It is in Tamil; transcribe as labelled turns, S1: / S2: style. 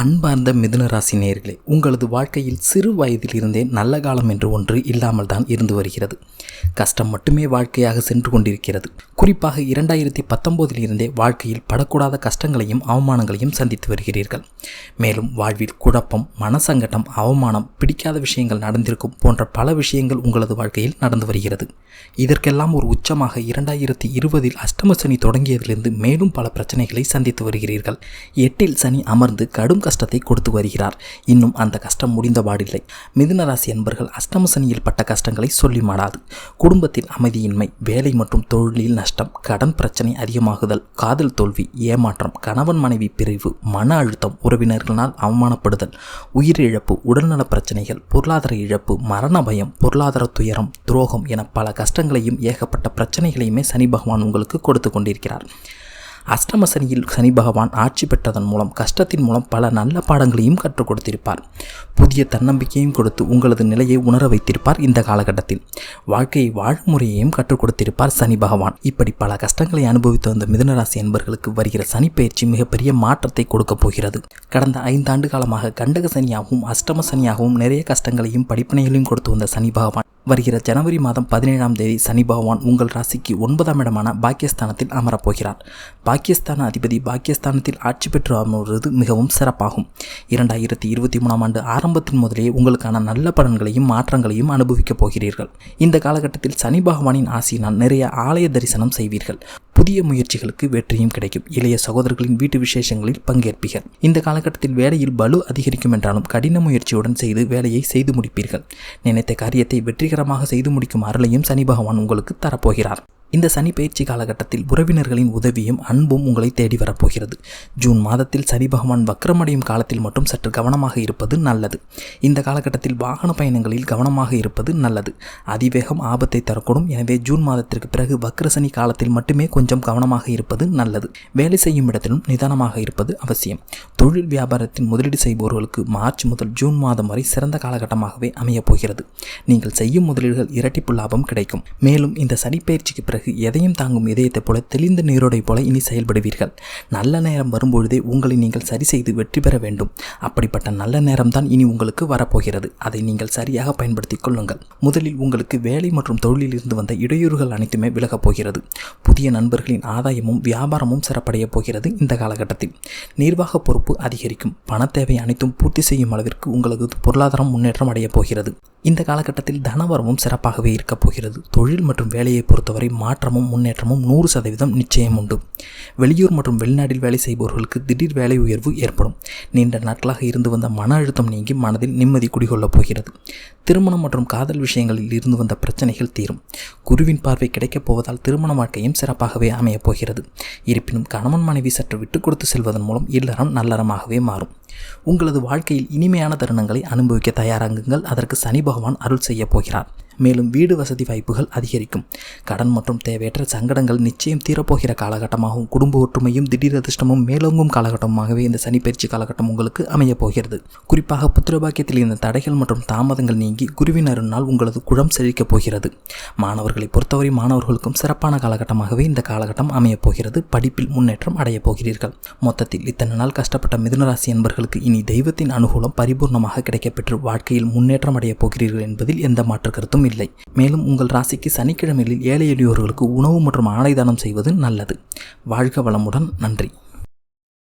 S1: அன்பார்ந்த மிதுன ராசி உங்களது வாழ்க்கையில் சிறு வயதிலிருந்தே நல்ல காலம் என்று ஒன்று இல்லாமல் தான் இருந்து வருகிறது. கஷ்டம் மட்டுமே வாழ்க்கையாக சென்று கொண்டிருக்கிறது. குறிப்பாக இரண்டாயிரத்தி பத்தொம்போதிலிருந்தே வாழ்க்கையில் படக்கூடாத கஷ்டங்களையும் அவமானங்களையும் சந்தித்து வருகிறீர்கள். மேலும் வாழ்வில் குழப்பம் மனசங்கடம் அவமானம் பிடிக்காத விஷயங்கள் நடந்திருக்கும் போன்ற பல விஷயங்கள் உங்களது வாழ்க்கையில் நடந்து வருகிறது. இதற்கெல்லாம் ஒரு உச்சமாக இரண்டாயிரத்தி இருபதில் அஷ்டம சனி தொடங்கியதிலிருந்து மேலும் பல பிரச்சனைகளை சந்தித்து வருகிறீர்கள். எட்டில் சனி அமர்ந்து கடும் கஷ்டத்தை கொடுத்து வருகிறார். இன்னும் அந்த கஷ்டம் முடிந்த பாடில்லை. மிதுன ராசி என்பர்கள் அஷ்டம சனியில் பட்ட கஷ்டங்களை சொல்லி மாடாது. குடும்பத்தில் அமைதியின்மை வேலை மற்றும் தொழிலில் நஷ்டம் கடன் பிரச்சனை அதிகமாகுதல் காதல் தோல்வி ஏமாற்றம் கணவன் மனைவி பிரிவு மன அழுத்தம் உறவினர்களால் அவமானப்படுதல் உயிரிழப்பு உடல்நல பிரச்சனைகள் பொருளாதார இழப்பு மரண பயம் பொருளாதார துயரம் துரோகம் என பல கஷ்டங்களையும் ஏகப்பட்ட பிரச்சனைகளையுமே சனி பகவான் உங்களுக்கு கொடுத்து கொண்டிருக்கிறார். அஷ்டம சனியில் சனி பகவான் ஆட்சி பெற்றதன் மூலம் கஷ்டத்தின் மூலம் பல நல்ல பாடங்களையும் கற்றுக் கொடுத்திருப்பார். புதிய தன்னம்பிக்கையும் கொடுத்து உங்களது நிலையை உணர வைத்திருப்பார் இந்த காலகட்டத்தில். வாழ்க்கையை வாழும் முறையையும் கற்றுக் கொடுத்திருப்பார் சனி பகவான். இப்படி பல கஷ்டங்களை அனுபவித்து வந்த மிதுனராசி என்பர்களுக்கு வருகிற சனி பயிற்சி மிகப்பெரிய மாற்றத்தை கொடுக்கப் போகிறது. கடந்த ஐந்தாண்டு காலமாக கண்டக சனியாகவும் அஷ்டம சனியாகவும் நிறைய கஷ்டங்களையும் படிப்பினைகளையும் கொடுத்து வந்த சனி பகவான். வருகிற ஜனவரி மாதம் பதினேழாம் தேதி சனி பகவான் உங்கள் ராசிக்கு ஒன்பதாம் இடமான பாக்கியஸ்தானத்தில் அமரப்போகிறார். பாக்கியஸ்தான அதிபதி பாக்கியஸ்தானத்தில் ஆட்சி பெற்று அமர்வது மிகவும் சிறப்பாகும். இரண்டாயிரத்தி இருபத்தி மூணாம் ஆண்டு ஆரம்பத்தின் முதலே உங்களுக்கான நல்ல பலன்களையும் மாற்றங்களையும் அனுபவிக்கப் போகிறீர்கள். இந்த காலகட்டத்தில் சனி பகவானின் ஆசியினால் நிறைய ஆலய தரிசனம் செய்வீர்கள். புதிய முயற்சிகளுக்கு வெற்றியும் கிடைக்கும். இளைய சகோதரர்களின் வீட்டு விசேஷங்களில் பங்கேற்பீர்கள். இந்த காலகட்டத்தில் வேலையில் பலு அதிகரிக்கும் என்றாலும் கடின முயற்சியுடன் செய்து வேலையை செய்து முடிப்பீர்கள். நினைத்த காரியத்தை வெற்றிகரமாக செய்து முடிக்கும் அருளையும் சனி பகவான் உங்களுக்கு தரப்போகிறார். இந்த சனி பயிற்சி காலகட்டத்தில் உறவினர்களின் உதவியும் அன்பும் உங்களை தேடி வரப்போகிறது. ஜூன் மாதத்தில் சனி பகவான் வக்ரமடையும் காலத்தில் மட்டும் சற்று கவனமாக இருப்பது நல்லது. இந்த காலகட்டத்தில் வாகன பயணங்களில் கவனமாக இருப்பது நல்லது. அதிவேகம் ஆபத்தை தரக்கூடும். எனவே ஜூன் மாதத்திற்கு பிறகு வக்ர சனி காலத்தில் மட்டுமே கொஞ்சம் கவனமாக இருப்பது நல்லது. வேலை செய்யும் இடத்திலும் நிதானமாக இருப்பது அவசியம். தொழில் வியாபாரத்தில் முதலீடு செய்பவர்களுக்கு மார்ச் முதல் ஜூன் மாதம் வரை சிறந்த காலகட்டமாகவே அமையப் போகிறது. நீங்கள் செய்யும் முதலீடுகள் இரட்டிப்பு லாபம் கிடைக்கும். மேலும் இந்த சனி பயிற்சிக்கு பிறகு எதையும் தாங்கும் இதயத்தைப் போல தெளிந்த நீரோடை போல இனி செயல்படுவீர்கள். நல்ல நேரம் வரும்பொழுதே உங்களை நீங்கள் சரி செய்து வெற்றி பெற வேண்டும். அப்படிப்பட்ட நல்ல நேரம்தான் இனி உங்களுக்கு வரப்போகிறது. அதை நீங்கள் சரியாக பயன்படுத்திக் கொள்ளுங்கள். முதலில் உங்களுக்கு வேலை மற்றும் தொழிலில் இருந்து வந்த இடையூறுகள் அனைத்துமே விலகப் போகிறது. புதிய நண்பர்களின் ஆதாயமும் வியாபாரமும் சிறப்படைய போகிறது இந்த காலகட்டத்தில். நிர்வாக பொறுப்பு அதிகரிக்கும். பண தேவை அனைத்தும் பூர்த்தி செய்யும் அளவிற்கு உங்களது பொருளாதாரம் முன்னேற்றம் அடையப் போகிறது. இந்த காலகட்டத்தில் தனவரமும் சிறப்பாகவே இருக்கப் போகிறது. தொழில் மற்றும் வேலையை பொறுத்தவரை மாற்றமும் முன்னேற்றமும் நூறு சதவீதம் நிச்சயம் உண்டு. வெளியூர் மற்றும் வெளிநாட்டில் வேலை செய்பவர்களுக்கு திடீர் வேலை உயர்வு ஏற்படும். நீண்ட நாட்களாக இருந்து வந்த மன அழுத்தம் நீங்கி மனதில் நிம்மதி குடிகொள்ளப் போகிறது. திருமணம் மற்றும் காதல் விஷயங்களில் இருந்து வந்த பிரச்சனைகள் தீரும். குருவின் பார்வை கிடைக்கப் போவதால் திருமண வாழ்க்கையும் சிறப்பாகவே அமையப் போகிறது. இருப்பினும் கணவன் மனைவி சற்று விட்டு கொடுத்து செல்வதன் மூலம் இல்லறம் நல்லறமாகவே மாறும். உங்களது வாழ்க்கையில் இனிமையான தருணங்களை அனுபவிக்க தயாராகுங்கள். அதற்கு சனி பகவான் அருள் செய்ய போகிறார். மேலும் வீடு வசதி வாய்ப்புகள் அதிகரிக்கும். கடன் மற்றும் தேவையற்ற சங்கடங்கள் நிச்சயம் தீரப்போகிற காலகட்டமாகவும் குடும்ப ஒற்றுமையும் திடீர் அதிர்ஷ்டமும் மேலோங்கும் காலகட்டமாகவே இந்த சனிப்பயிற்சி காலகட்டம் உங்களுக்கு அமையப் போகிறது. குறிப்பாக புத்திரபாக்கியத்தில் இருந்த தடைகள் மற்றும் தாமதங்கள் நீங்கி குருவின் அருணால் உங்களது குழம் செழிக்கப் போகிறது. மாணவர்களை பொறுத்தவரை மாணவர்களுக்கும் சிறப்பான காலகட்டமாகவே இந்த காலகட்டம் அமையப் போகிறது. படிப்பில் முன்னேற்றம் அடையப் போகிறீர்கள். மொத்தத்தில் இத்தனை நாள் கஷ்டப்பட்ட மிதுனராசி என்பர்களுக்கு இனி தெய்வத்தின் அனுகூலம் பரிபூர்ணமாக கிடைக்கப்பெற்று வாழ்க்கையில் முன்னேற்றம் அடையப் போகிறீர்கள் என்பதில் எந்த மாற்று கருத்தும் இல்லை. மேலும் உங்கள் ராசிக்கு சனிக்கிழமைகளில் ஏழை எளியோர்களுக்கு உணவு மற்றும் ஆலைதானம் செய்வது நல்லது. வாழ்க வளமுடன். நன்றி.